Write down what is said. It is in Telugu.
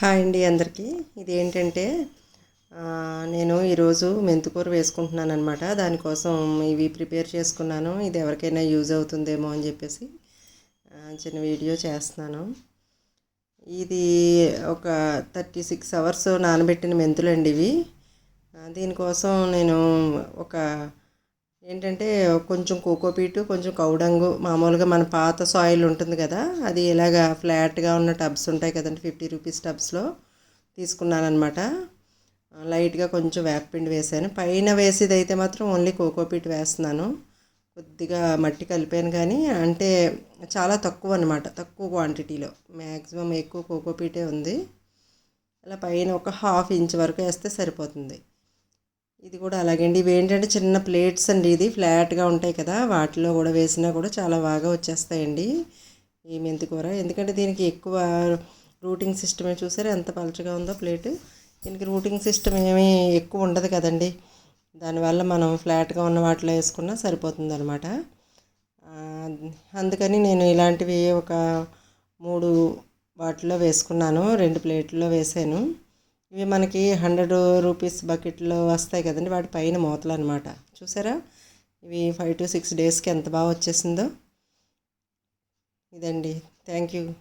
హాయ్ అండి అందరికీ. ఇది ఏంటంటే నేను ఈరోజు మెంతికూర వేసుకుంటున్నాను అనమాట దానికోసం ఇవి ప్రిపేర్ చేసుకున్నాను. ఇది ఎవరికైనా యూజ్ అవుతుందేమో అని చెప్పేసి చిన్న వీడియో చేస్తున్నాను. ఇది ఒక థర్టీ సిక్స్ అవర్స్ నానబెట్టిన మెంతులు అండి ఇవి దీనికోసం నేను ఒక ఏంటంటే కొంచెం కోకోపీటు కొంచెం కౌడంగు మామూలుగా మన పాత సాయిల్ ఉంటుంది కదా అది ఇలాగా ఫ్లాట్గా ఉన్న టబ్స్ ఉంటాయి కదండి ఫిఫ్టీ రూపీస్ టబ్స్లో తీసుకున్నాను అనమాట లైట్గా కొంచెం వేపపిండి వేసాను. పైన వేసేది అయితే మాత్రం ఓన్లీ కోకోపీట్ వేస్తున్నాను. కొద్దిగా మట్టి కలిపాను కానీ అంటే చాలా తక్కువ అనమాట తక్కువ క్వాంటిటీలో మ్యాక్సిమం ఎక్కువ కోకోపీటే ఉంది. అలా పైన ఒక హాఫ్ ఇంచ్ వరకు వేస్తే సరిపోతుంది. ఇది కూడా అలాగే అండి. ఇవి ఏంటంటే చిన్న ప్లేట్స్ అండి ఇది. ఫ్లాట్గా ఉంటాయి కదా. వాటిలో కూడా వేసినా కూడా చాలా బాగా వచ్చేస్తాయండి. ఈ మెంతి కూర. ఎందుకంటే దీనికి ఎక్కువ రూటింగ్ సిస్టమే చూసారా? ఎంత పలచగా ఉందో ప్లేట్. దీనికి రూటింగ్ సిస్టమ్ ఏమీ ఎక్కువ ఉండదు కదండి. దానివల్ల మనం ఫ్లాట్గా ఉన్న వాటిలో వేసుకున్నా సరిపోతుంది అనమాట అందుకని నేను ఇలాంటివి ఒక మూడు వాటిలో వేసుకున్నాను. రెండు ప్లేట్లో వేసాను. ఇవి మనకి హండ్రెడ్ రూపీస్ బకెట్లో వస్తాయి కదండి వాటి పైన మూతలు అనమాట చూసారా? ఇవి ఫైవ్ టు సిక్స్ డేస్కి ఎంత బాగా వచ్చేసిందో. ఇదండి. Thank you.